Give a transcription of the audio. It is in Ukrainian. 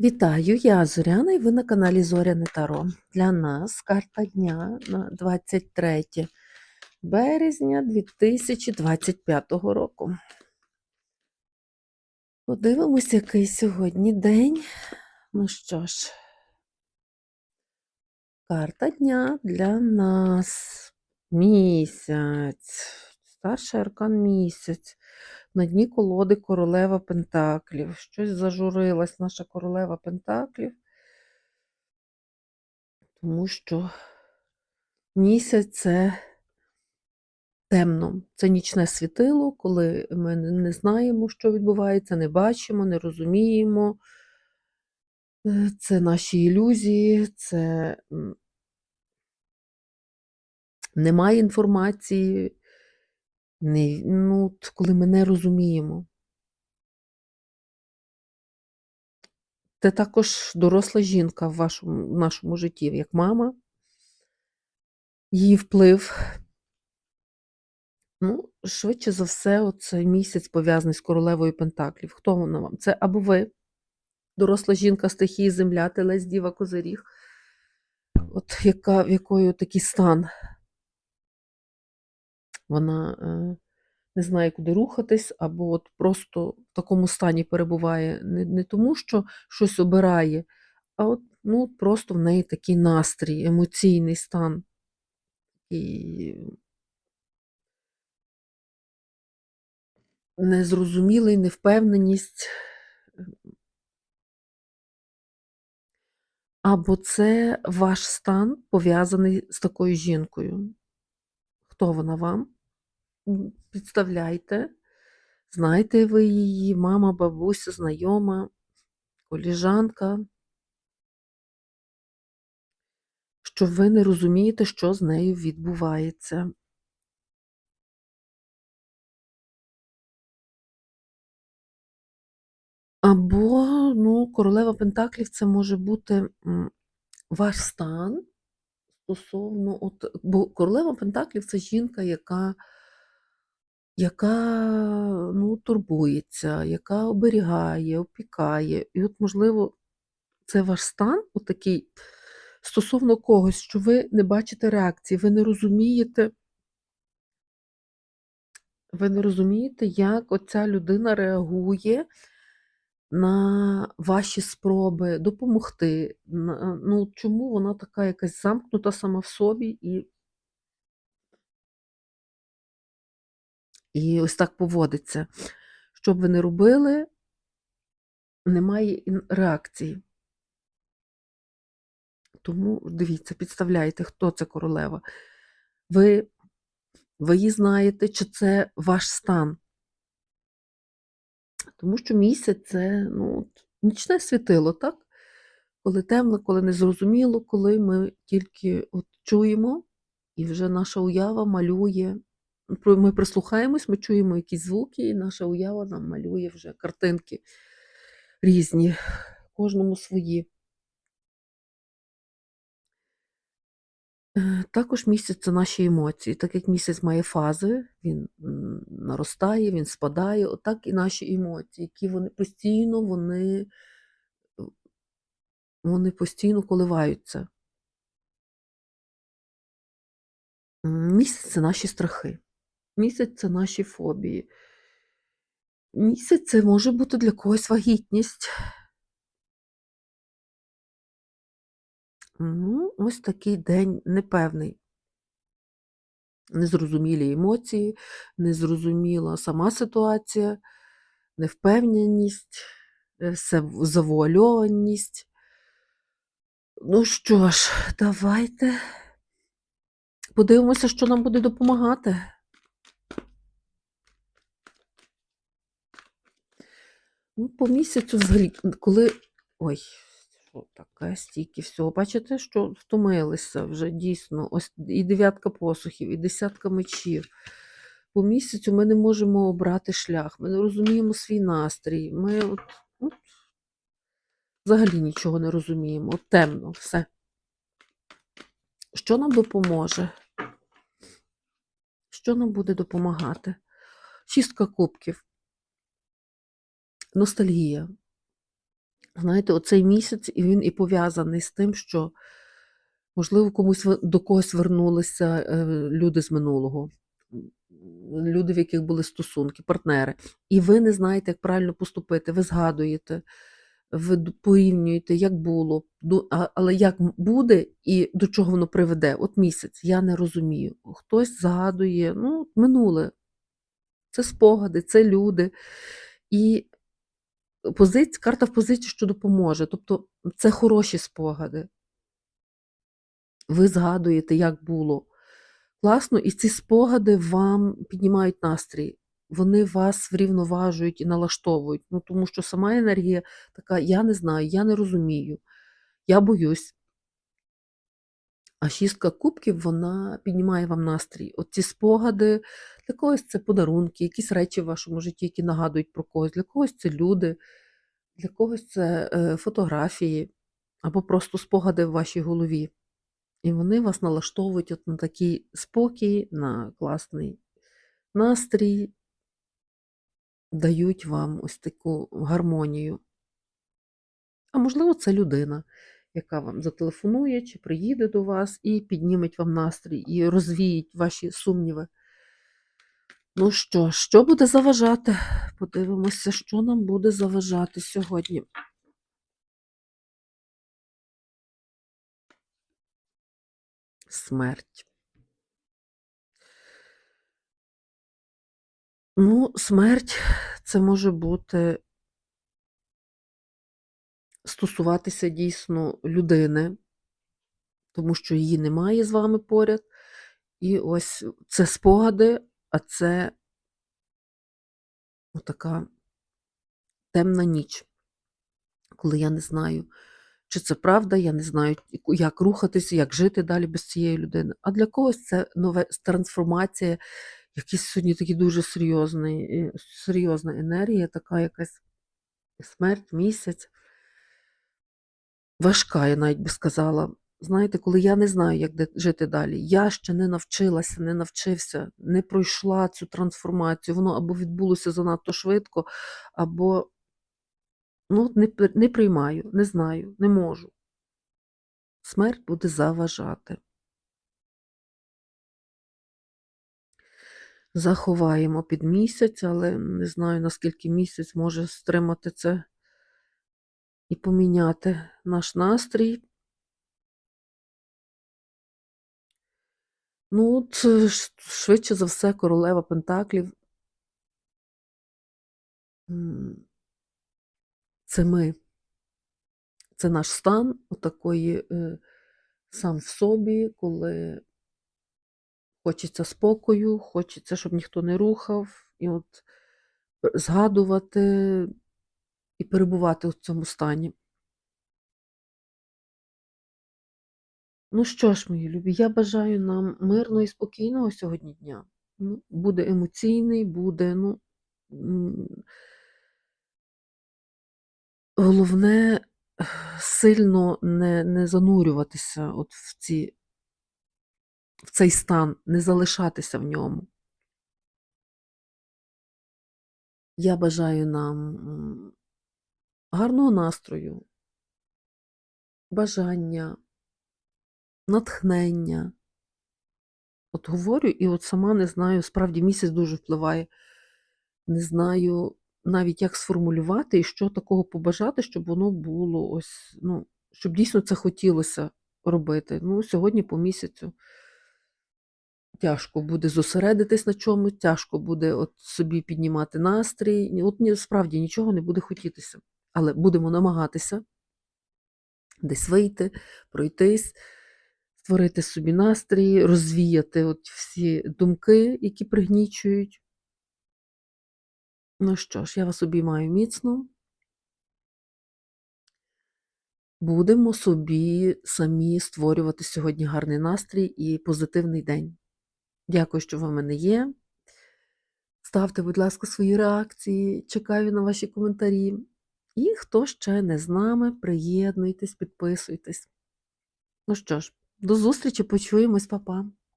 Вітаю, я Зоряна і ви на каналі Зоряне Таро. Для нас карта дня на 23 березня 2025 року. Подивимось, який сьогодні день. Ну що ж, карта дня для нас місяць. Старший аркан місяць. На дні колоди королева Пентаклів. Щось зажурилась наша королева Пентаклів, тому що місяць це темно, це нічне світило, коли ми не знаємо, що відбувається, не бачимо, не розуміємо. Е, Це наші ілюзії, це немає інформації, не, ну, коли ми не розуміємо. Це також доросла жінка в вашому, в нашому житті, як мама. Її вплив. Ну, швидше за все, оцей місяць пов'язаний з королевою Пентаклів. Хто вона вам? Це або ви, доросла жінка стихії земля, телець, діва, козиріг, от яка, в якої такий стан. Вона е, не знає, куди рухатись, або от просто в такому стані перебуває. Не, не тому, що щось обирає, а от ну, просто в неї такий настрій, емоційний стан. І незрозумілий, невпевненість. Або це ваш стан пов'язаний з такою жінкою. Хто вона вам? Підставляйте. Знаєте ви її, мама, бабуся, знайома, коліжанка, що ви не розумієте, що з нею відбувається. Або, ну, королева Пентаклів це може бути ваш стан стосовно, от, бо королева Пентаклів це жінка, яка, яка ну, турбується, яка оберігає, опікає. І от, можливо, це ваш стан, отакий, стосовно когось, що ви не бачите реакції, ви не розумієте, ви не розумієте, як оця людина реагує на ваші спроби допомогти. Ну, чому вона така якась замкнута сама в собі і, і ось так поводиться. Що б ви не робили, немає реакції. Тому дивіться, підставляйте, хто це королева. Ви, ви її знаєте, чи це ваш стан. Тому що місяць це ну, нічне світило, так? Коли темно, коли незрозуміло, коли ми тільки от чуємо, і вже наша уява малює. Ми прислухаємось, ми чуємо якісь звуки, і наша уява нам малює вже картинки різні, кожному свої. Е, Також місяць це наші емоції. Так як місяць має фази, він наростає, він спадає, отак і наші емоції, які вони постійно, вони, вони постійно коливаються. Місяць це наші страхи, місяць це наші фобії. Місяць це може бути для когось вагітність. Ну, ось такий день непевний. Незрозумілі емоції, незрозуміла сама ситуація, невпевненість, е, завуальованість. Ну що ж, давайте подивимося, що нам буде допомагати. Ну, по місяцю взагалі, коли. Ой, що таке, стільки всього. Бачите, що втомилися вже дійсно. Ось і дев'ятка посухів, і десятка мечів. По місяцю ми не можемо обрати шлях, ми не розуміємо свій настрій. Ми от, от, взагалі нічого не розуміємо. От темно, все. Що нам допоможе? Що нам буде допомагати? Шістка кубків. Ностальгія. Знаєте, оцей місяць і він і пов'язаний з тим, що, можливо, комусь до когось вернулися е, люди з минулого, люди, в яких були стосунки, партнери. І ви не знаєте, як правильно поступити. Ви згадуєте, ви порівнюєте, як було, але як буде і до чого воно приведе. От місяць, я не розумію. Хтось згадує, ну, минуле. Це спогади, це люди. І позиція, карта в позиції, що допоможе. Тобто це хороші спогади. Ви згадуєте, як було. Класно, і ці спогади вам піднімають настрій. Вони вас врівноважують і налаштовують. Ну, тому що сама енергія така: я не знаю, я не розумію, я боюсь. А шістка кубків вона піднімає вам настрій. От ці спогади, для когось це подарунки, якісь речі в вашому житті, які нагадують про когось, для когось це люди, для когось це е, фотографії або просто спогади в вашій голові. І вони вас налаштовують от на такий спокій, на класний настрій, дають вам ось таку гармонію. А можливо, це людина, яка вам зателефонує чи приїде до вас і підніметь вам настрій, і розвіють ваші сумніви. Ну що, що буде заважати? Подивимося, що нам буде заважати сьогодні. Смерть. Ну, смерть це може бути стосуватися дійсно людини, тому що її немає з вами поряд. І ось це спогади, а це така темна ніч, коли я не знаю, чи це правда, я не знаю, як рухатися, як жити далі без цієї людини. А для когось це нове трансформація, якийсь сьогодні такий дуже серйозний, е, серйозна енергія, така якась смерть, місяць. Важка, я навіть би сказала. Знаєте, коли я не знаю, як жити далі, я ще не навчилася, не навчився, не пройшла цю трансформацію, воно або відбулося занадто швидко, або ну, не, не приймаю, не знаю, не можу. Смерть буде заважати. Заховаємо під місяць, але не знаю, наскільки місяць може стримати це і поміняти наш настрій. Ну, от, е, швидше за все, королева Пентаклів. Це ми. Це наш стан, отакої е, сам в собі, коли хочеться спокою, хочеться, щоб ніхто не рухав, і от згадувати і перебувати в цьому стані. Ну що ж, мої любі, я бажаю нам мирного і спокійного сьогодні дня. Ну, буде емоційний, буде, ну, головне сильно не, не занурюватися от в, ці, в цей стан, не залишатися в ньому. Я бажаю нам гарного настрою, бажання, натхнення. От говорю, і от сама не знаю, справді місяць дуже впливає. Не знаю навіть, як сформулювати і що такого побажати, щоб воно було ось, ну, щоб дійсно це хотілося робити. Ну, сьогодні по місяцю тяжко буде зосередитись на чомусь, тяжко буде от собі піднімати настрій. От справді нічого не буде хотітися. Але будемо намагатися десь вийти, пройтись, створити собі настрій, розвіяти от всі думки, які пригнічують. Ну що ж, я вас обіймаю міцно. Будемо собі самі створювати сьогодні гарний настрій і позитивний день. Дякую, що ви в мене є. Ставте, будь ласка, свої реакції, чекаю на ваші коментарі. І хто ще не з нами, приєднуйтесь, підписуйтесь. Ну що ж, до зустрічі, почуємось, па-па.